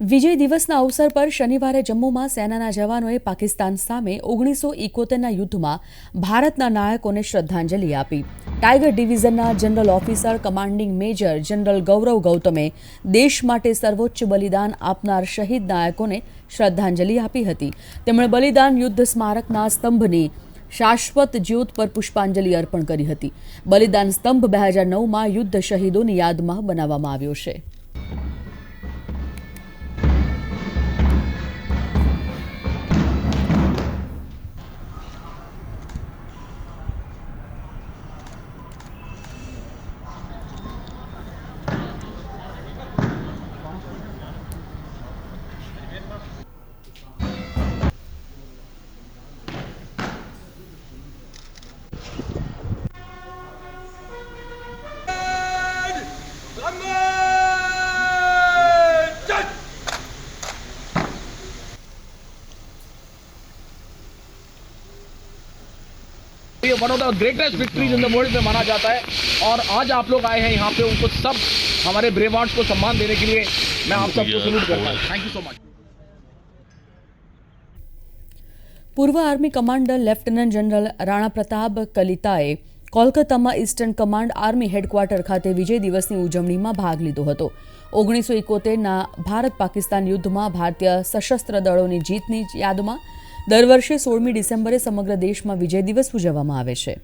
વિજય દિવસના અવસર પર શનિવારે જમ્મુમાં સેનાના જવાનોએ પાકિસ્તાન સામે ઓગણીસો ઇકોતેરના યુદ્ધમાં ભારતના નાયકોને શ્રદ્ધાંજલિ આપી. Tiger ડિવિઝનના general officer, commanding major general Gaurav ગૌતમે દેશ માટે સર્વોચ્ચ બલિદાન આપનાર શહીદ નાયકોને શ્રદ્ધાંજલિ આપી હતી. તેમણે બલિદાન યુદ્ધ સ્મારકના સ્તંભની શાશ્વત જ્યોત પર પુષ્પાંજલિ અર્પણ કરી હતી. બલિદાન સ્તંભ બે હજાર નવમાં યુદ્ધ શહીદોની યાદમાં બનાવવામાં આવ્યો છે. ये one of the greatest victories in the world में माना जाता है और आज आप लोग आए हैं यहाँ पे उनको सब हमारे ब्रेवार्ड्स को सम्मान देने के लिए मैं आप सबको सल्यूट करता हूँ थैंक यू सो मच પૂર્વ army commander lieutenant general Rana Pratap કલિતાએ કોલકાતામાં ઇસ્ટર્ન કમાન્ડ આર્મી હેડક્વાર્ટર ખાતે વિજય દિવસની ઉજવણીમાં ભાગ લીધો હતો ઓગણીસો એકોતેરના ભારત પાકિસ્તાન યુદ્ધમાં ભારતીય સશસ્ત્ર દળોની જીતની યાદમાં દર વર્ષે સોળમી ડિસેમ્બરે સમગ્ર દેશમાં વિજય દિવસ ઉજવવામાં આવે છે.